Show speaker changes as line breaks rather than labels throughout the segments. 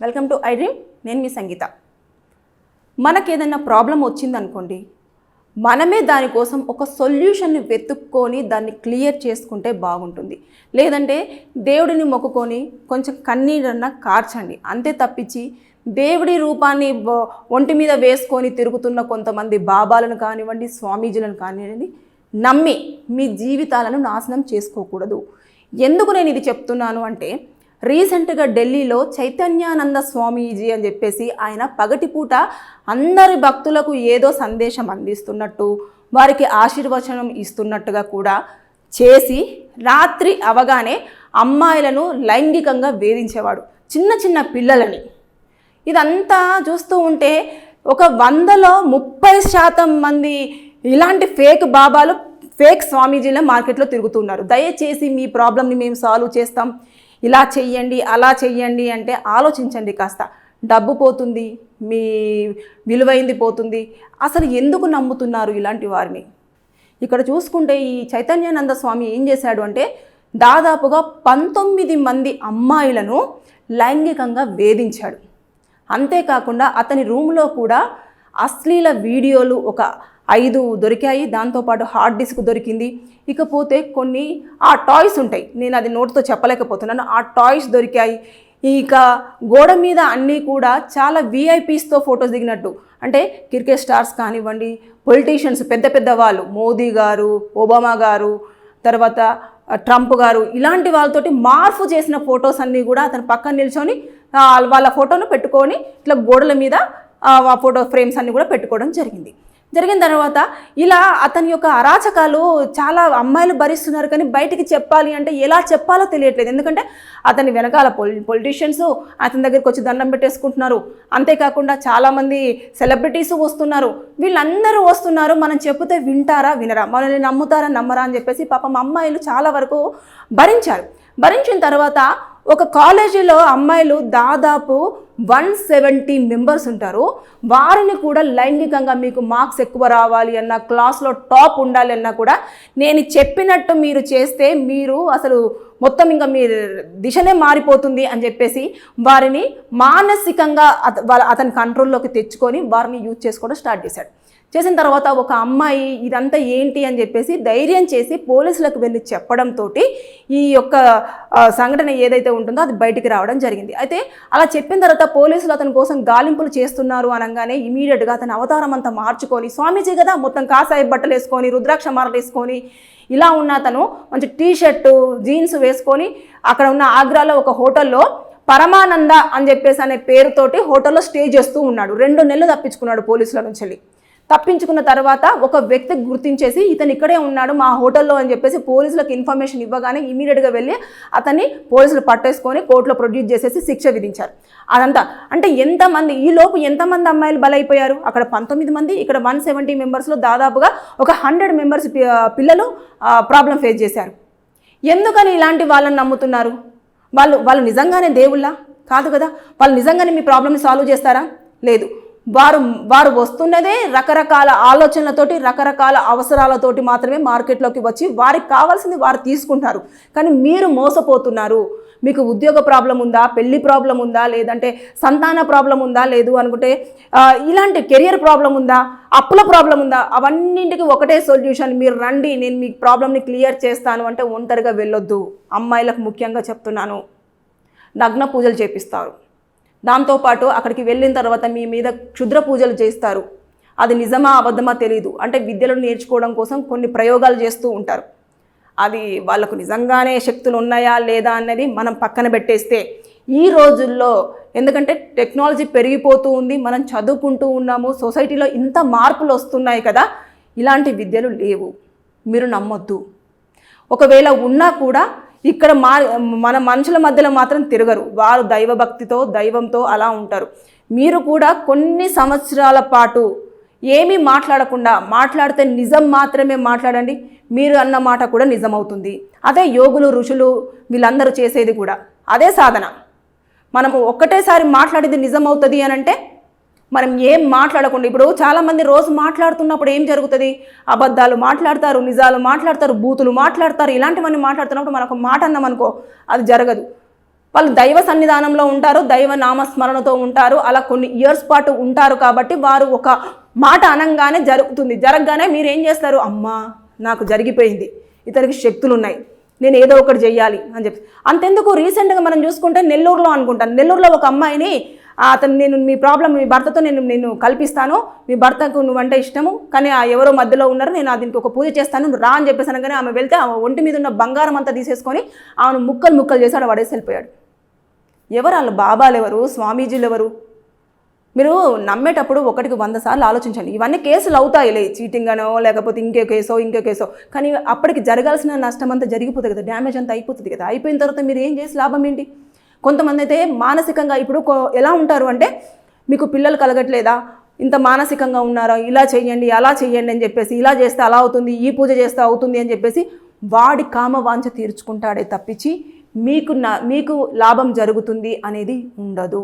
Welcome to I dream నేను మీ సంగీత. మనకేదైనా problem వచ్చిందనుకోండి మనమే దానికోసం ఒక సొల్యూషన్ని వెతుక్కొని దాన్ని క్లియర్ చేసుకుంటే బాగుంటుంది. లేదంటే దేవుడిని మొక్కుకొని కొంచెం కన్నీడన్నా కార్చండి. అంతే తప్పించి దేవుడి రూపాన్ని ఒంటి మీద వేసుకొని తిరుగుతున్న కొంతమంది బాబాలను కానివ్వండి స్వామీజీలను కానివ్వండి నమ్మి మీ జీవితాలను నాశనం చేసుకోకూడదు. ఎందుకు నేను ఇది చెప్తున్నాను అంటే రీసెంట్గా ఢిల్లీలో చైతన్యానంద స్వామీజీ అని చెప్పేసి ఆయన పగటిపూట అందరి భక్తులకు ఏదో సందేశం అందిస్తున్నట్టు వారికి ఆశీర్వచనం ఇస్తున్నట్టుగా కూడా చేసి రాత్రి అవగానే అమ్మాయిలను లైంగికంగా వేధించేవాడు. చిన్న చిన్న పిల్లలని. ఇదంతా చూస్తూ ఉంటే ఒక వందలో ముప్పై శాతం మంది ఇలాంటి ఫేక్ బాబాలు ఫేక్ స్వామీజీల మార్కెట్లో తిరుగుతున్నారు. దయచేసి మీ ప్రాబ్లమ్ని మేము సాల్వ్ చేస్తాం. ఇలా చెయ్యండి అలా చెయ్యండి అంటే ఆలోచించండి కాస్త. డబ్బు పోతుంది మీ విలువైంది పోతుంది. అసలు ఎందుకు నమ్ముతున్నారు ఇలాంటి వారిని? ఇక్కడ చూసుకుంటే ఈ చైతన్యానంద స్వామి ఏం చేశాడు అంటే దాదాపుగా పంతొమ్మిది మంది అమ్మాయిలను లైంగికంగా వేధించాడు. అంతేకాకుండా అతని రూమ్లో కూడా అశ్లీల వీడియోలు ఒక ఐదు దొరికాయి దాంతోపాటు హార్డ్ డిస్క్ దొరికింది. ఇకపోతే కొన్ని ఆ టాయ్స్ ఉంటాయి. నేను అది నోటితో చెప్పలేకపోతున్నాను. ఆ టాయ్స్ దొరికాయి. ఇక గోడ మీద అన్నీ కూడా చాలా విఐపీస్తో ఫొటోస్ దిగినట్టు. అంటే క్రికెట్ స్టార్స్ కానివ్వండి పొలిటీషియన్స్ పెద్ద పెద్ద వాళ్ళు మోదీ గారు ఒబామా గారు తర్వాత ట్రంప్ గారు ఇలాంటి వాళ్ళతోటి మార్పు చేసిన ఫొటోస్ అన్నీ కూడా అతను పక్కన నిల్చొని వాళ్ళ ఫోటోను పెట్టుకొని ఇట్లా గోడల మీద ఆ ఫోటో ఫ్రేమ్స్ అన్నీ కూడా పెట్టుకోవడం జరిగింది. జరిగిన తర్వాత ఇలా అతని యొక్క అరాచకాలు చాలా అమ్మాయిలు భరిస్తున్నారు కానీ బయటికి చెప్పాలి అంటే ఎలా చెప్పాలో తెలియట్లేదు. ఎందుకంటే అతని వెనకాల పొలి పొలిటీషియన్స్ అతని దగ్గరికి వచ్చి దండం పెట్టేసుకుంటున్నారు. అంతేకాకుండా చాలామంది సెలబ్రిటీస్ వస్తున్నారు. వీళ్ళందరూ వస్తున్నారు. మనం చెప్తే వింటారా వినరా? మనల్ని నమ్ముతారా నమ్మరా అని చెప్పేసి పాపం అమ్మాయిలు చాలా వరకు భరించారు. భరించిన తర్వాత ఒక కాలేజీలో అమ్మాయిలు దాదాపు వన్ సెవెంటీ మెంబర్స్ ఉంటారు. వారిని కూడా లైంగికంగా మీకు మార్క్స్ ఎక్కువ రావాలి అన్న క్లాస్లో టాప్ ఉండాలి అన్నా కూడా నేను చెప్పినట్టు మీరు చేస్తే మీరు అసలు మొత్తం ఇంకా మీ దిశనే మారిపోతుంది అని చెప్పేసి వారిని మానసికంగా అత వాళ్ళ అతని కంట్రోల్లోకి తెచ్చుకొని వారిని యూజ్ చేసుకోవడం స్టార్ట్ చేశాడు. చేసిన తర్వాత ఒక అమ్మాయి ఇదంతా ఏంటి? అని చెప్పేసి ధైర్యం చేసి పోలీసులకు వెళ్ళి చెప్పడంతో ఈ యొక్క సంఘటన ఏదైతే ఉంటుందో అది బయటికి రావడం జరిగింది. అయితే అలా చెప్పిన తర్వాత పోలీసులు అతని కోసం గాలింపులు చేస్తున్నారు అనగానే ఇమీడియట్గా అతని అవతారం అంతా మార్చుకొని స్వామీజీ కదా మొత్తం కాసాయి బట్టలు వేసుకొని రుద్రాక్ష మాలలు వేసుకొని ఇలా ఉన్న అతను మంచి టీ షర్టు జీన్స్ వేసుకొని అక్కడ ఉన్న ఆగ్రాలో ఒక హోటల్లో పరమానంద అని చెప్పేసి అనే పేరుతోటి హోటల్లో స్టే చేస్తూ ఉన్నాడు. రెండు నెలలు తప్పించుకున్నాడు పోలీసుల నుంచి వెళ్ళి. తప్పించుకున్న తర్వాత ఒక వ్యక్తి గుర్తించేసి ఇతను ఇక్కడే ఉన్నాడు మా హోటల్లో అని చెప్పేసి పోలీసులకు ఇన్ఫర్మేషన్ ఇవ్వగానే ఇమీడియట్గా వెళ్ళి అతన్ని పోలీసులు పట్టేసుకొని కోర్టులో ప్రొడ్యూస్ చేసేసి శిక్ష విధించారు. అదంతా అంటే ఎంతమంది ఈ లోపు ఎంతమంది అమ్మాయిలు బలైపోయారు? అక్కడ పంతొమ్మిది మంది ఇక్కడ వన్ సెవెంటీ మెంబర్స్లో దాదాపుగా ఒక హండ్రెడ్ మెంబర్స్ పిల్లలు ప్రాబ్లం ఫేస్ చేశారు. ఎందుకని ఇలాంటి వాళ్ళని నమ్ముతున్నారు? వాళ్ళు వాళ్ళు నిజంగానే దేవుళ్ళా? కాదు కదా? వాళ్ళు నిజంగానే మీ ప్రాబ్లమ్ని సాల్వ్ చేస్తారా? లేదు. వారు వారు వస్తున్నదే రకరకాల ఆలోచనలతోటి రకరకాల అవసరాలతోటి మాత్రమే మార్కెట్లోకి వచ్చి వారికి కావాల్సింది వారు తీసుకుంటారు. కానీ మీరు మోసపోతున్నారు. మీకు ఉద్యోగ ప్రాబ్లం ఉందా? పెళ్ళి ప్రాబ్లం ఉందా? లేదంటే సంతాన ప్రాబ్లం ఉందా? లేదు అనుకుంటే ఇలాంటి కెరియర్ ప్రాబ్లం ఉందా? అప్పుల ప్రాబ్లం ఉందా? అవన్నింటికి ఒకటే సొల్యూషన్. మీరు రండి నేను మీ ప్రాబ్లమ్ని క్లియర్ చేస్తాను అంటే ఒంటరిగా వెళ్ళొద్దు. అమ్మాయిలకు ముఖ్యంగా చెప్తున్నాను. నగ్న పూజలు చేపిస్తారు. దాంతోపాటు అక్కడికి వెళ్ళిన తర్వాత మీ మీద క్షుద్ర పూజలు చేస్తారు. అది నిజమా అబద్ధమా తెలియదు అంటే విద్యలను నేర్చుకోవడం కోసం కొన్ని ప్రయోగాలు చేస్తూ ఉంటారు. అది వాళ్ళకు నిజంగానే శక్తులు ఉన్నాయా లేదా అన్నది మనం పక్కన పెట్టేస్తే ఈ రోజుల్లో ఎందుకంటే టెక్నాలజీ పెరిగిపోతూ ఉంది మనం చదువుకుంటూ ఉన్నాము సొసైటీలో ఇంత మార్పులు వస్తున్నాయి కదా ఇలాంటి విద్యలు లేవు. మీరు నమ్మొద్దు. ఒకవేళ ఉన్నా కూడా ఇక్కడ మా మన మనుషుల మధ్యలో మాత్రం తిరగరు. వారు దైవభక్తితో దైవంతో అలా ఉంటారు. మీరు కూడా కొన్ని సంవత్సరాల పాటు ఏమీ మాట్లాడకుండా మాట్లాడితే నిజం మాత్రమే మాట్లాడండి. మీరు అన్న మాట కూడా నిజమవుతుంది. అదే యోగులు ఋషులు వీళ్ళందరూ చేసేది కూడా. అదే సాధన. మనము ఒక్కటేసారి మాట్లాడేది నిజమవుతుంది అని అంటే మనం ఏం మాట్లాడకుండా ఇప్పుడు చాలామంది రోజు మాట్లాడుతున్నప్పుడు ఏం జరుగుతుంది? అబద్ధాలు మాట్లాడతారు నిజాలు మాట్లాడతారు బూతులు మాట్లాడతారు ఇలాంటివన్నీ మాట్లాడుతున్నప్పుడు మనకు మాట అన్నాం అనుకో అది జరగదు. వాళ్ళు దైవ సన్నిధానంలో ఉంటారు దైవ నామస్మరణతో ఉంటారు అలా కొన్ని ఇయర్స్ పాటు ఉంటారు కాబట్టి వారు ఒక మాట అనంగానే జరుగుతుంది. జరగగానే మీరు ఏం చేస్తారు? అమ్మా నాకు జరిగిపోయింది. ఇతనికి శక్తులు ఉన్నాయి నేను ఏదో ఒకటి చెయ్యాలి అని చెప్పి. అంతెందుకు? రీసెంట్గా మనం చూసుకుంటే నెల్లూరులో అనుకుంటాను. నెల్లూరులో ఒక అమ్మాయిని అతను నేను మీ ప్రాబ్లం మీ భర్తతో నేను నేను కల్పిస్తాను. మీ భర్తకు నువ్వంటే ఇష్టము. కానీ ఆ ఎవరో మధ్యలో ఉన్నారు. నేను దీనికి ఒక పూజ చేస్తాను. నువ్వు రా అని చెప్పేసి అనగానే ఆమె వెళ్తే ఆమె ఒంటి మీద ఉన్న బంగారం అంతా తీసేసుకొని ఆమెను ముక్కలు ముక్కలు చేసి ఆడ పడేసి వెళ్ళిపోయాడు. ఎవరు వాళ్ళ? బాబాలు ఎవరు? స్వామీజీలు ఎవరు? మీరు నమ్మేటప్పుడు ఒకటికి వంద సార్లు ఆలోచించండి. ఇవన్నీ కేసులు అవుతాయిలే. చీటింగ్ అనో లేకపోతే ఇంకే కేసో ఇంకే కేసో. కానీ అప్పటికి జరగాల్సిన నష్టం అంతా జరిగిపోతుంది కదా. డ్యామేజ్ అంతా అయిపోతుంది కదా. అయిపోయిన తర్వాత మీరు ఏం చేసి లాభం ఏంటి? కొంతమంది అయితే మానసికంగా ఇప్పుడు ఎలా ఉంటారు అంటే మీకు పిల్లలు కలగట్లేదా? ఇంత మానసికంగా ఉన్నారా? ఇలా చేయండి అలా చేయండి అని చెప్పేసి ఇలా చేస్తే అలా అవుతుంది ఈ పూజ చేస్తే అవుతుంది అని చెప్పేసి వాడి కామ వాంఛ తీర్చుకుంటాడే తప్పించి మీకు నా మీకు లాభం జరుగుతుంది అనేది ఉండదు.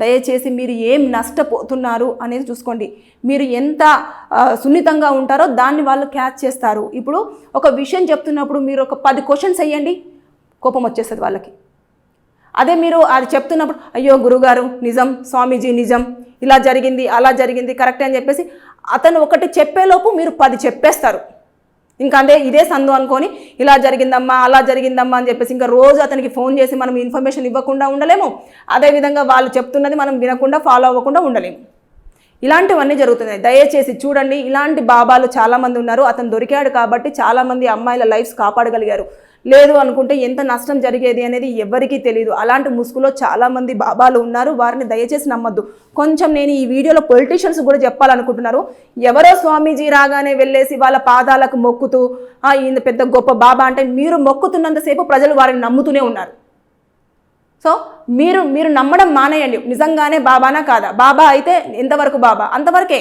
దయచేసి మీరు ఏం నష్టపోతున్నారు అనేది చూసుకోండి. మీరు ఎంత సున్నితంగా ఉంటారో దాన్ని వాళ్ళు క్యాచ్ చేస్తారు. ఇప్పుడు ఒక విషయం చెప్తున్నప్పుడు మీరు ఒక పది క్వశ్చన్స్ వేయండి కోపం వచ్చేస్తుంది వాళ్ళకి. అదే మీరు అది చెప్తున్నప్పుడు అయ్యో గురుగారు నిజం స్వామీజీ నిజం ఇలా జరిగింది అలా జరిగింది కరెక్ట్ అని చెప్పేసి అతను ఒకటి చెప్పేలోపు మీరు పది చెప్పేస్తారు. ఇంకా అదే ఇదే సందు అనుకొని ఇలా జరిగిందమ్మా అలా జరిగిందమ్మా అని చెప్పేసి ఇంకా రోజు అతనికి ఫోన్ చేసి మనం ఇన్ఫర్మేషన్ ఇవ్వకుండా ఉండలేము. అదేవిధంగా వాళ్ళు చెప్తున్నది మనం వినకుండా ఫాలో అవ్వకుండా ఉండలేము. ఇలాంటివన్నీ జరుగుతున్నాయి. దయచేసి చూడండి ఇలాంటి బాబాలు చాలామంది ఉన్నారు. అతను దొరికాడు కాబట్టి చాలామంది అమ్మాయిల లైఫ్స్ కాపాడగలిగారు. లేదు అనుకుంటే ఎంత నష్టం జరిగేది అనేది ఎవరికీ తెలియదు అలాంటి ముసుగులో చాలామంది బాబాలు ఉన్నారు. వారిని దయచేసి నమ్మద్దు. కొంచెం నేను ఈ వీడియోలో పొలిటీషియన్స్ కూడా చెప్పాలనుకుంటున్నారు. ఎవరో స్వామీజీ రాగానే వెళ్ళేసి వాళ్ళ పాదాలకు మొక్కుతూ ఈయన పెద్ద గొప్ప బాబా అంటే మీరు మొక్కుతున్నంతసేపు ప్రజలు వారిని నమ్ముతూనే ఉన్నారు. సో మీరు మీరు నమ్మడం మానేయండి. నిజంగానే బాబానా కాదా? బాబా అయితే ఎంతవరకు బాబా? అంతవరకే.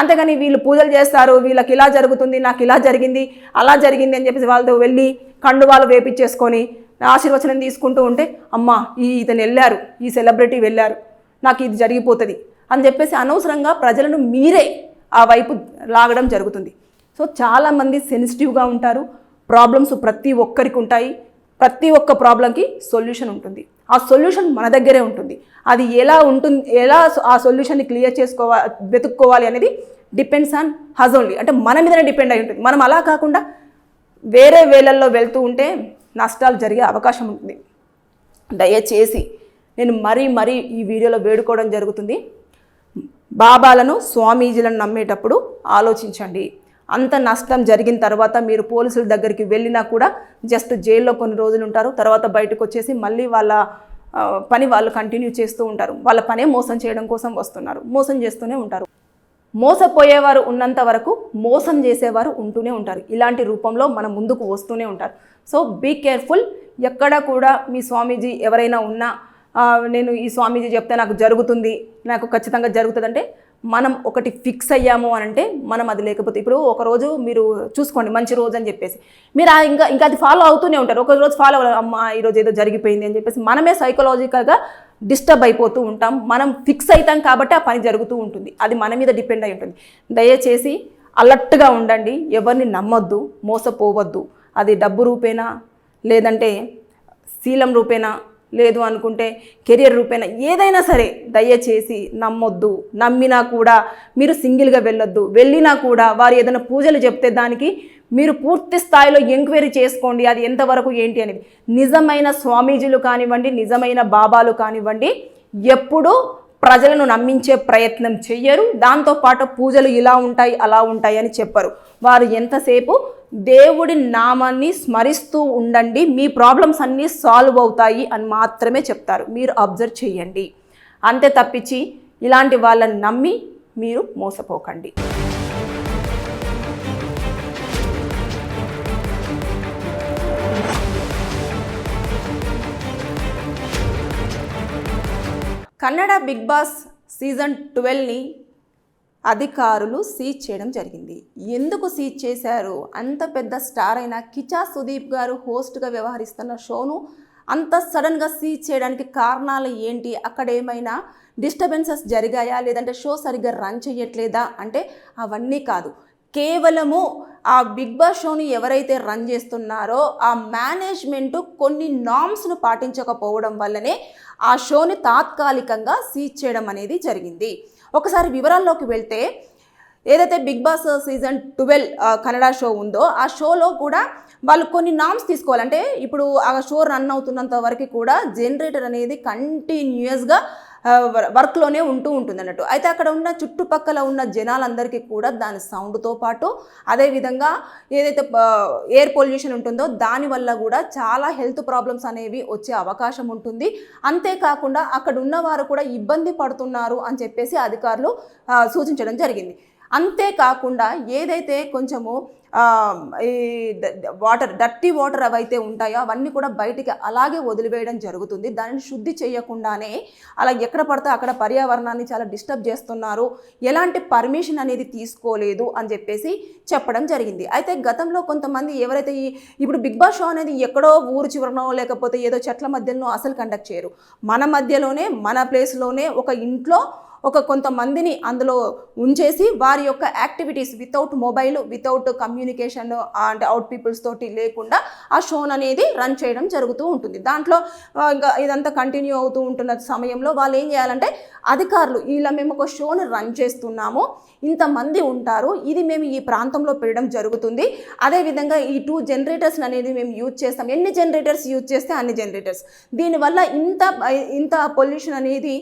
అంతేగాని వీళ్ళు పూజలు చేస్తారు వీళ్ళకి ఇలా జరుగుతుంది నాకు ఇలా జరిగింది అలా జరిగింది అని చెప్పేసి వాళ్ళతో వెళ్ళి కండువాలు వేపించేసుకొని ఆశీర్వచనం తీసుకుంటూ ఉంటే అమ్మా ఈ ఇతను వెళ్ళారు ఈ సెలబ్రిటీ వెళ్ళారు నాకు ఇది జరిగిపోతుంది అని చెప్పేసి అనవసరంగా ప్రజలను మీరే ఆ వైపు లాగడం జరుగుతుంది. సో చాలామంది సెన్సిటివ్గా ఉంటారు ప్రాబ్లమ్స్ ప్రతి ఒక్కరికి ఉంటాయి ప్రతి ఒక్క ప్రాబ్లంకి సొల్యూషన్ ఉంటుంది. ఆ సొల్యూషన్ మన దగ్గరే ఉంటుంది. అది ఎలా ఉంటుంది ఎలా ఆ సొల్యూషన్ని క్లియర్ చేసుకోవాలి వెతుక్కోవాలి అనేది డిపెండ్స్ ఆన్ హజ్ ఓన్లీ అంటే మన మీదనే డిపెండ్ అయి ఉంటుంది. మనం అలా కాకుండా వేరే వేలల్లో వెళ్తూ ఉంటే నష్టాలు జరిగే అవకాశం ఉంటుంది. దయచేసి నేను మరీ మరీ ఈ వీడియోలో వేడుకోవడం జరుగుతుంది. బాబాలను స్వామీజీలను నమ్మేటప్పుడు ఆలోచించండి. అంత నష్టం జరిగిన తర్వాత మీరు పోలీసుల దగ్గరికి వెళ్ళినా కూడా జస్ట్ జైల్లో కొన్ని రోజులు ఉంటారు. తర్వాత బయటకు వచ్చేసి మళ్ళీ వాళ్ళ పని వాళ్ళు కంటిన్యూ చేస్తూ ఉంటారు. వాళ్ళ పనే మోసం చేయడం కోసం వస్తున్నారు. మోసం చేస్తూనే ఉంటారు. మోసపోయేవారు ఉన్నంత వరకు మోసం చేసేవారు ఉంటూనే ఉంటారు. ఇలాంటి రూపంలో మన ముందుకు వస్తూనే ఉంటారు. సో బీ కేర్ఫుల్ ఎక్కడ కూడా మీ స్వామీజీ ఎవరైనా ఉన్నా నేను ఈ స్వామీజీ చెప్తే నాకు జరుగుతుంది నాకు ఖచ్చితంగా జరుగుతుందంటే మనం ఒకటి ఫిక్స్ అయ్యాము అని అంటే మనం అది లేకపోతే ఇప్పుడు ఒక రోజు మీరు చూసుకోండి మంచి రోజు అని చెప్పేసి. మీరు ఆ ఇంకా ఇంకా అది ఫాలో అవుతూనే ఉంటారు. ఒక రోజు ఫాలో అవ్వాలి అమ్మ ఈరోజు ఏదో జరిగిపోయింది అని చెప్పేసి మనమే సైకలాజికల్గా డిస్టర్బ్ అయిపోతూ ఉంటాం. మనం ఫిక్స్ అవుతాం కాబట్టి ఆ పని జరుగుతూ ఉంటుంది. అది మన మీద డిపెండ్ అయి ఉంటుంది. దయచేసి అలర్ట్గా ఉండండి. ఎవరిని నమ్మొద్దు మోసపోవద్దు. అది డబ్బు రూపేనా? లేదంటే శీలం రూపేనా? లేదు అనుకుంటే కెరియర్ రూపేణా ఏదైనా సరే దయచేసి నమ్మొద్దు. నమ్మినా కూడా మీరు సింగిల్గా వెళ్ళొద్దు. వెళ్ళినా కూడా వారు ఏదైనా పూజలు చెప్తే దానికి మీరు పూర్తి స్థాయిలో ఎంక్వైరీ చేసుకోండి. అది ఎంతవరకు ఏంటి అనేది. నిజమైన స్వామీజీలు కానివ్వండి నిజమైన బాబాలు కానివ్వండి ఎప్పుడూ ప్రజలను నమ్మించే ప్రయత్నం చెయ్యరు. దాంతోపాటు పూజలు ఇలా ఉంటాయి అలా ఉంటాయి అని చెప్పరు. వారు ఎంతసేపు దేవుడి నామాన్ని స్మరిస్తూ ఉండండి. మీ ప్రాబ్లమ్స్ అన్నీ సాల్వ్ అవుతాయి అని మాత్రమే చెప్తారు. మీరు అబ్జర్వ్ చేయండి. అంతే తప్పించి ఇలాంటి వాళ్ళని నమ్మి మీరు మోసపోకండి. కన్నడ బిగ్ బాస్ సీజన్ ట్వెల్వ్ని అధికారులు సీజ్ చేయడం జరిగింది. ఎందుకు సీజ్ చేశారు? అంత పెద్ద స్టార్ అయిన కిచా సుదీప్ గారు హోస్ట్గా వ్యవహరిస్తున్న షోను అంత సడన్గా సీజ్ చేయడానికి కారణాలు ఏంటి? అక్కడ ఏమైనా డిస్టర్బెన్సెస్ జరిగాయా? లేదంటే షో సరిగ్గా రన్ చేయట్లేదా? అంటే అవన్నీ కాదు. కేవలము ఆ బిగ్ బాస్ షోని ఎవరైతే రన్ చేస్తున్నారో ఆ మేనేజ్మెంట్ కొన్ని నామ్స్ను పాటించకపోవడం వల్లనే ఆ షోని తాత్కాలికంగా సీజ్ చేయడం అనేది జరిగింది. ఒకసారి వివరాల్లోకి వెళ్తే ఏదైతే big boss season twelve Kannada show ఉందో ఆ షోలో కూడా వాళ్ళు కొన్ని నామ్స్ తీసుకోవాలంటే ఇప్పుడు ఆ షో రన్ అవుతున్నంత వరకు కూడా జనరేటర్ అనేది కంటిన్యూస్గా వర్క్లోనే ఉంటూ ఉంటుంది అన్నట్టు అయితే అక్కడ ఉన్న చుట్టుపక్కల ఉన్న జనాలందరికీ కూడా దాని సౌండ్తో పాటు అదేవిధంగా ఏదైతే ఎయిర్ పొల్యూషన్ ఉంటుందో దానివల్ల కూడా చాలా హెల్త్ ప్రాబ్లమ్స్ అనేవి వచ్చే అవకాశం ఉంటుంది. అంతేకాకుండా అక్కడ ఉన్నవారు కూడా ఇబ్బంది పడుతున్నారు అని చెప్పేసి అధికారులు సూచించడం జరిగింది. అంతేకాకుండా ఏదైతే కొంచెము ఈ వాటర్ డర్టీ వాటర్ అవైతే ఉంటాయో అవన్నీ కూడా బయటికి అలాగే వదిలివేయడం జరుగుతుంది. దానిని శుద్ధి చేయకుండానే అలా ఎక్కడ పడితే అక్కడ పర్యావరణాన్ని చాలా డిస్టర్బ్ చేస్తున్నారు. ఎలాంటి పర్మిషన్ అనేది తీసుకోలేదు అని చెప్పేసి చెప్పడం జరిగింది. అయితే గతంలో కొంతమంది ఎవరైతే ఈ ఇప్పుడు బిగ్ బాస్ షో అనేది ఎక్కడో ఊరు చివరనో లేకపోతే ఏదో చెట్ల మధ్యలో అసలు కండక్ట్ చేయరు. మన మధ్యలోనే మన ప్లేస్లోనే ఒక ఇంట్లో ఒక కొంతమందిని అందులో ఉంచేసి వారి యొక్క activities without mobile without communication అంటే అవుట్ పీపుల్స్ తోటి లేకుండా ఆ షోన్ అనేది రన్ చేయడం జరుగుతూ ఉంటుంది. దాంట్లో ఇంకా ఇదంతా కంటిన్యూ అవుతూ ఉంటున్న సమయంలో వాళ్ళు ఏం చేయాలంటే అధికారులు ఇలా మేము ఒక షోను రన్ చేస్తున్నాము ఇంతమంది ఉంటారు ఇది మేము ఈ ప్రాంతంలో పెట్టడం జరుగుతుంది అదేవిధంగా ఈ టూ జనరేటర్స్ అనేది మేము యూజ్ చేస్తాం ఎన్ని జనరేటర్స్ యూజ్ చేస్తే అన్ని జనరేటర్స్ దీనివల్ల ఇంత ఇంత పొల్యూషన్ అనేది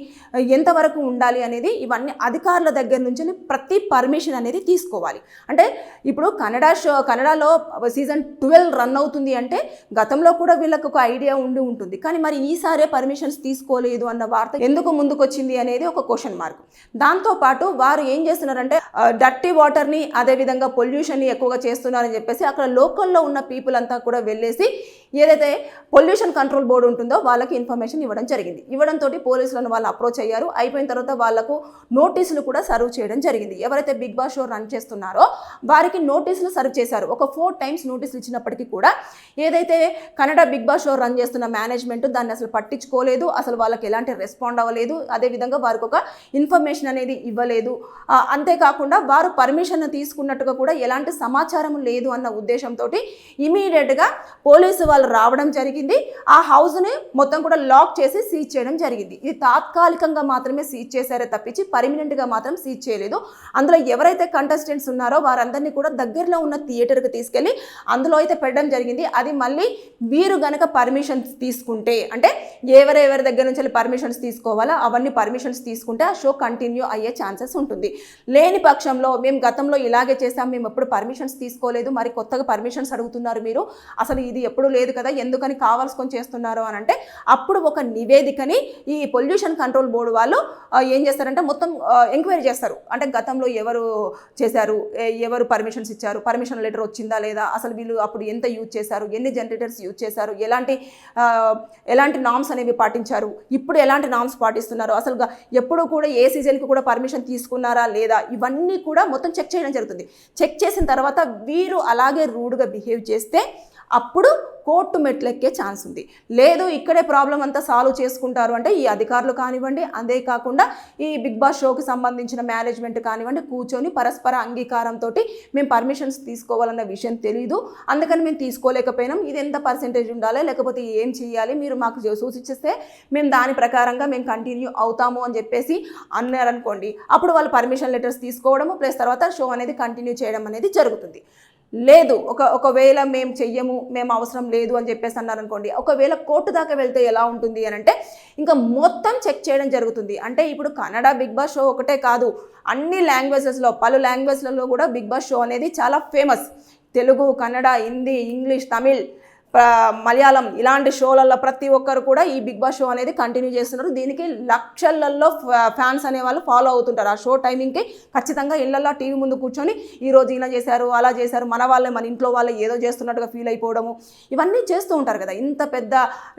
ఎంతవరకు ఉండాలి అనేది అనేది ఇవన్నీ అధికారుల దగ్గర నుంచి ప్రతి పర్మిషన్ అనేది తీసుకోవాలి. అంటే ఇప్పుడు కన్నడ షో కన్నడలో సీజన్ ట్వెల్వ్ రన్ అవుతుంది అంటే గతంలో కూడా వీళ్ళకు ఒక ఐడియా ఉండి ఉంటుంది. కానీ మరి ఈసారే పర్మిషన్స్ తీసుకోలేదు అన్న వార్త ఎందుకు ముందుకొచ్చింది అనేది ఒక క్వశ్చన్ మార్క్. దాంతోపాటు వారు ఏం చేస్తున్నారంటే డర్టీ వాటర్ని అదేవిధంగా పొల్యూషన్ని ఎక్కువగా చేస్తున్నారని చెప్పేసి అక్కడ లోకల్లో ఉన్న పీపుల్ అంతా కూడా వెళ్ళేసి ఏదైతే పొల్యూషన్ కంట్రోల్ బోర్డు ఉంటుందో వాళ్ళకి ఇన్ఫర్మేషన్ ఇవ్వడం జరిగింది. ఇవ్వడంతో పోలీసులను వాళ్ళు అప్రోచ్ అయ్యారు. అయిపోయిన తర్వాత వాళ్ళకు నోటీసులు కూడా సర్వ్ చేయడం జరిగింది. ఎవరైతే బిగ్ బాస్ షో రన్ చేస్తున్నారో వారికి నోటీసులు సర్వ్ చేశారు. ఒక ఫోర్ టైమ్స్ నోటీసులు ఇచ్చినప్పటికీ కూడా ఏదైతే Kannada big boss show run చేస్తున్న మేనేజ్మెంట్ దాన్ని అసలు పట్టించుకోలేదు. అసలు వాళ్ళకి ఎలాంటి రెస్పాండ్ అవ్వలేదు. అదేవిధంగా వారికి ఒక ఇన్ఫర్మేషన్ అనేది ఇవ్వలేదు. అంతేకాకుండా వారు పర్మిషన్ తీసుకున్నట్టుగా కూడా ఎలాంటి సమాచారం లేదు అన్న ఉద్దేశంతో ఇమీడియట్గా పోలీసు వాళ్ళు రావడం జరిగింది. ఆ హౌస్ని మొత్తం కూడా లాక్ చేసి సీజ్ చేయడం జరిగింది. ఇది తాత్కాలికంగా మాత్రమే సీజ్ చేశారే తప్పించి పర్మినెంట్గా మాత్రం సీజ్ చేయలేదు. అందులో ఎవరైతే కంటెస్టెంట్స్ ఉన్నారో వారందరినీ కూడా దగ్గరలో ఉన్న థియేటర్కి తీసుకెళ్ళి అందులో అయితే పెట్టడం జరిగింది. అది మళ్ళీ వీరు గనక పర్మిషన్స్ తీసుకుంటే అంటే ఎవరెవరి దగ్గర నుంచి పర్మిషన్స్ తీసుకోవాలో అవన్నీ పర్మిషన్స్ తీసుకుంటే ఆ షో కంటిన్యూ అయ్యే ఛాన్సెస్ ఉంటుంది. లేని పక్షంలో మేము గతంలో ఇలాగే చేసాం మేము ఎప్పుడు పర్మిషన్స్ తీసుకోలేదు మరి కొత్తగా పర్మిషన్స్ అడుగుతున్నారు మీరు. అసలు ఇది ఎప్పుడు లేదు కదా ఎందుకని కావాల్సుకొని చేస్తున్నారు అని అంటే అప్పుడు ఒక నివేదికని ఈ పొల్యూషన్ కంట్రోల్ బోర్డు వాళ్ళు ఏం చేస్తారంటే మొత్తం ఎంక్వైరీ చేస్తారు. అంటే గతంలో ఎవరు చేశారు ఎవరు పర్మిషన్స్ ఇచ్చారు పర్మిషన్ లెటర్ వచ్చిందా లేదా అసలు వీళ్ళు అప్పుడు ఎంత యూజ్ చేశారు ఎన్ని జనరేటర్స్ యూజ్ చేశారు ఎలాంటి ఎలాంటి నామ్స్ అనేవి పాటించారు ఇప్పుడు ఎలాంటి నామ్స్ పాటిస్తున్నారు అసలు ఎప్పుడు కూడా ఏ సీజన్కి కూడా పర్మిషన్ తీసుకున్నారా లేదా ఇవన్నీ కూడా మొత్తం చెక్ చేయడం జరుగుతుంది. చెక్ చేసిన తర్వాత వీరు అలాగే రూడ్గా బిహేవ్ చేస్తే అప్పుడు కోర్టు మెట్లెక్కే ఛాన్స్ ఉంది. లేదు ఇక్కడే ప్రాబ్లం అంతా సాల్వ్ చేసుకుంటారు అంటే ఈ అధికారులు కానివ్వండి అదే కాకుండా ఈ బిగ్ బాస్ షోకి సంబంధించిన మేనేజ్మెంట్ కానివ్వండి కూర్చొని పరస్పర అంగీకారంతో మేము పర్మిషన్స్ తీసుకోవాలన్న విషయం తెలియదు అందుకని మేము తీసుకోలేకపోయినాం. ఇది ఎంత పర్సెంటేజ్ ఉండాలి లేకపోతే ఏం చేయాలి? మీరు మాకు సూచించేస్తే మేము దాని ప్రకారంగా మేము కంటిన్యూ అవుతాము అని చెప్పేసి అన్నారనుకోండి అప్పుడు వాళ్ళు పర్మిషన్ లెటర్స్ తీసుకోవడము ప్లస్ తర్వాత షో అనేది కంటిన్యూ చేయడం అనేది జరుగుతుంది. లేదు ఒక ఒకవేళ మేము చెయ్యము మేము అవసరం లేదు అని చెప్పేసి అన్నారనుకోండి ఒకవేళ కోర్టు దాకా వెళ్తే ఎలా ఉంటుంది అని అంటే ఇంకా మొత్తం చెక్ చేయడం జరుగుతుంది. అంటే ఇప్పుడు కన్నడ బిగ్ బాస్ షో ఒకటే కాదు అన్ని లాంగ్వేజెస్లో పలు లాంగ్వేజ్లలో కూడా బిగ్ బాస్ షో అనేది చాలా ఫేమస్. తెలుగు కన్నడ హిందీ ఇంగ్లీష్ తమిళ్ మలయాళం ఇలాంటి షోలలో ప్రతి ఒక్కరు కూడా ఈ బిగ్ బాస్ షో అనేది కంటిన్యూ చేస్తున్నారు. దీనికి లక్షలలో ఫ్యాన్స్ అనేవాళ్ళు ఫాలో అవుతుంటారు. ఆ షో టైమింగ్కి ఖచ్చితంగా ఇళ్ళలో టీవీ ముందు కూర్చొని ఈరోజు ఇలా చేశారు అలా చేశారు మన వాళ్ళే మన ఇంట్లో వాళ్ళే ఏదో చేస్తున్నట్టుగా ఫీల్ అయిపోవడము ఇవన్నీ చేస్తూ ఉంటారు కదా. ఇంత పెద్ద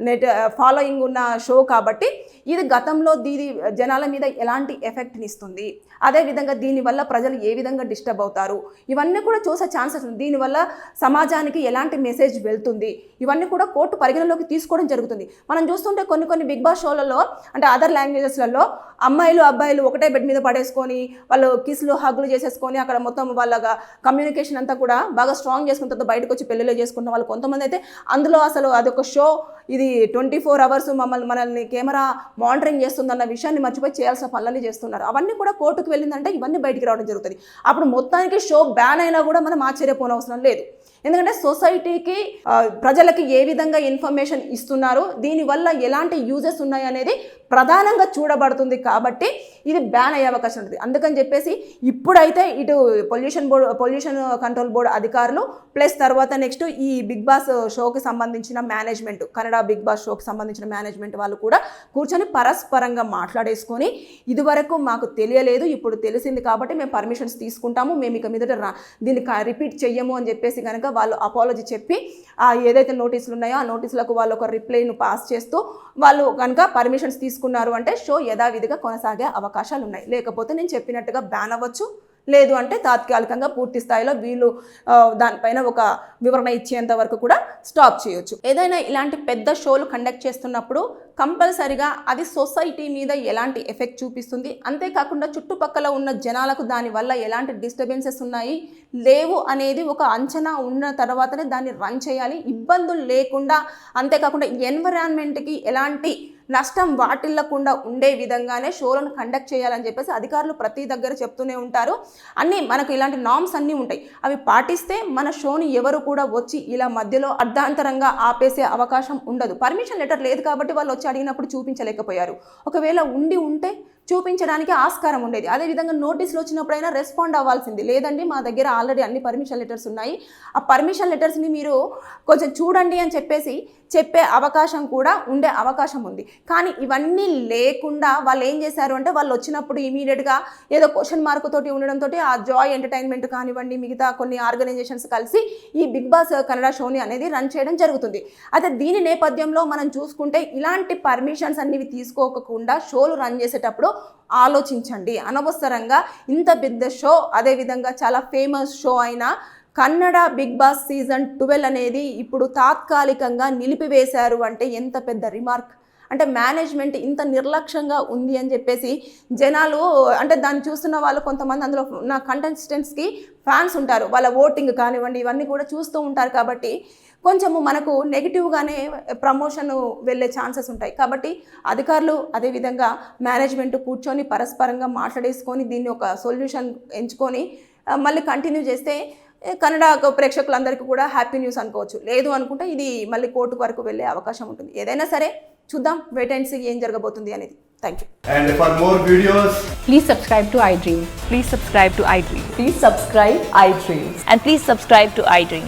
నెట్ ఫాలోయింగ్ ఉన్న షో కాబట్టి ఇది గతంలో దీని జనాల మీద ఎలాంటి ఎఫెక్ట్ని ఇస్తుంది? అదేవిధంగా దీనివల్ల ప్రజలు ఏ విధంగా డిస్టర్బ్ అవుతారు? ఇవన్నీ కూడా చూసే ఛాన్సెస్ ఉంది. దీనివల్ల సమాజానికి ఎలాంటి మెసేజ్ వెళ్తుంది? ఇవన్నీ కూడా కోర్టు పరిగణలోకి తీసుకోవడం జరుగుతుంది. మనం చూస్తుంటే కొన్ని కొన్ని బిగ్ బాస్ షోలలో అంటే అదర్ లాంగ్వేజెస్లలో అమ్మాయిలు అబ్బాయిలు ఒకటే బెడ్ మీద పడేసుకొని వాళ్ళు కిస్లు హగ్గులు చేసేసుకొని అక్కడ మొత్తం వాళ్ళ కమ్యూనికేషన్ అంతా కూడా బాగా స్ట్రాంగ్ చేసుకున్న తర్వాత బయటకు వచ్చి పెళ్ళిలో చేసుకున్న వాళ్ళు కొంతమంది అయితే అందులో అసలు అదొక షో. ఇది ట్వంటీ ఫోర్ అవర్స్ మమ్మల్ని మనల్ని కెమెరా మానిటరింగ్ చేస్తుందన్న విషయాన్ని మర్చిపోయి చేయాల్సిన పనులన్నీ చేస్తున్నారు. అవన్నీ కూడా లోపలికి వెళ్ళిందంటే ఇవన్నీ బయటికి రావడం జరుగుతుంది. అప్పుడు మొత్తానికి షో బ్యాన్ అయినా కూడా మనం ఆశ్చర్యపోనవసరం లేదు. ఎందుకంటే సొసైటీకి ప్రజలకి ఏ విధంగా ఇన్ఫర్మేషన్ ఇస్తున్నారు దీనివల్ల ఎలాంటి యూజెస్ ఉన్నాయి అనేది ప్రధానంగా చూడబడుతుంది కాబట్టి ఇది బ్యాన్ అయ్యే అవకాశం ఉంటుంది. అందుకని చెప్పేసి ఇప్పుడైతే ఇటు pollution board pollution control board అధికారులు ప్లస్ తర్వాత నెక్స్ట్ ఈ బిగ్ బాస్ షోకి సంబంధించిన మేనేజ్మెంట్ కన్నడ బిగ్ బాస్ షోకి సంబంధించిన మేనేజ్మెంట్ వాళ్ళు కూడా కూర్చొని పరస్పరంగా మాట్లాడేసుకొని ఇదివరకు మాకు తెలియలేదు ఇప్పుడు తెలిసింది కాబట్టి మేము పర్మిషన్స్ తీసుకుంటాము మేము ఇక మీదట దీన్ని రిపీట్ చెయ్యము అని చెప్పేసి కనుక వాళ్ళు అపాలజీ చెప్పి ఆ ఏదైతే నోటీసులు ఉన్నాయో ఆ నోటీసులకు వాళ్ళు ఒక రిప్లైను పాస్ చేస్తూ వాళ్ళు కనుక పర్మిషన్స్ తీసుకున్నారు అంటే షో యథావిధిగా కొనసాగే అవకాశాలు ఉన్నాయి లేకపోతే నేను చెప్పినట్టుగా బ్యాన్ అవ్వచ్చు. లేదు అంటే తాత్కాలికంగా పూర్తి స్థాయిలో వీళ్ళు దానిపైన ఒక వివరణ ఇచ్చేంత వరకు కూడా స్టాప్ చేయొచ్చు. ఏదైనా ఇలాంటి పెద్ద షోలు కండక్ట్ చేస్తున్నప్పుడు కంపల్సరిగా అది సొసైటీ మీద ఎలాంటి ఎఫెక్ట్ చూపిస్తుంది? అంతేకాకుండా చుట్టుపక్కల ఉన్న జనాలకు దానివల్ల ఎలాంటి డిస్టర్బెన్సెస్ ఉన్నాయి? లేవు అనేది ఒక అంచనా ఉన్న తర్వాతనే దాన్ని రన్ చేయాలి. ఇబ్బందులు లేకుండా అంతేకాకుండా ఎన్విరాన్మెంట్కి ఎలాంటి నష్టం వాటిల్లకుండా ఉండే విధంగానే షోలను కండక్ట్ చేయాలని చెప్పేసి అధికారులు ప్రతి దగ్గర చెప్తూనే ఉంటారు. అన్నీ మనకు ఇలాంటి నామ్స్ అన్నీ ఉంటాయి. అవి పాటిస్తే మన షోని ఎవరు కూడా వచ్చి ఇలా మధ్యలో అర్ధాంతరంగా ఆపేసే అవకాశం ఉండదు. పర్మిషన్ లెటర్ లేదు కాబట్టి వాళ్ళు వచ్చి అడిగినప్పుడు చూపించలేకపోయారు. ఒకవేళ ఉండి ఉంటే చూపించడానికి ఆస్కారం ఉండేది. అదేవిధంగా నోటీసులు వచ్చినప్పుడైనా రెస్పాండ్ అవ్వాల్సింది. లేదండి మా దగ్గర ఆల్రెడీ అన్ని పర్మిషన్ లెటర్స్ ఉన్నాయి. ఆ పర్మిషన్ లెటర్స్ని మీరు కొంచెం చూడండి అని చెప్పేసి చెప్పే అవకాశం కూడా ఉండే అవకాశం ఉంది. కానీ ఇవన్నీ లేకుండా వాళ్ళు ఏం చేశారు అంటే వాళ్ళు వచ్చినప్పుడు ఇమీడియట్గా ఏదో క్వశ్చన్ మార్క్ తోటి ఉండడంతో ఆ జాయ్ ఎంటర్టైన్మెంట్ కానివ్వండి మిగతా కొన్ని ఆర్గనైజేషన్స్ కలిసి ఈ బిగ్ బాస్ కన్నడ షోని అనేది రన్ చేయడం జరుగుతుంది. అయితే దీని నేపథ్యంలో మనం చూసుకుంటే ఇలాంటి పర్మిషన్స్ అన్నివి తీసుకోకుండా షోలు రన్ చేసేటప్పుడు ఆలోచించండి. అనవసరంగా ఇంత పెద్ద షో అదేవిధంగా చాలా ఫేమస్ షో అయిన Kannada big boss season twelve అనేది ఇప్పుడు తాత్కాలికంగా నిలిపివేశారు అంటే ఎంత పెద్ద రిమార్క్? అంటే మేనేజ్మెంట్ ఇంత నిర్లక్ష్యంగా ఉంది అని చెప్పేసి జనాలు అంటే దాన్ని చూస్తున్న వాళ్ళు కొంతమంది అందులో నా కంటెస్టెంట్స్కి ఫ్యాన్స్ ఉంటారు. వాళ్ళ ఓటింగ్ కానివ్వండి ఇవన్నీ కూడా చూస్తూ ఉంటారు కాబట్టి కొంచెము మనకు నెగిటివ్గానే ప్రమోషన్ వెళ్ళే ఛాన్సెస్ ఉంటాయి కాబట్టి అధికారులు అదేవిధంగా మేనేజ్మెంట్ కూర్చొని పరస్పరంగా మాట్లాడేసుకొని దీన్ని ఒక సొల్యూషన్ ఎంచుకొని మళ్ళీ కంటిన్యూ చేస్తే కన్నడ ప్రేక్షకులందరికీ కూడా హ్యాపీ న్యూస్ అనుకోవచ్చు లేదు అనుకుంటే ఇది మళ్ళీ కోర్టు వరకు వెళ్ళే అవకాశం ఉంటుంది ఏదైనా సరే చూద్దాం వెయిట్ అండ్ సీ ఏం జరగబోతుంది అనేది thank you
And for more videos,
Please subscribe to iDream.
Please subscribe to iDream.
Please subscribe iDreams.
And please subscribe to iDream.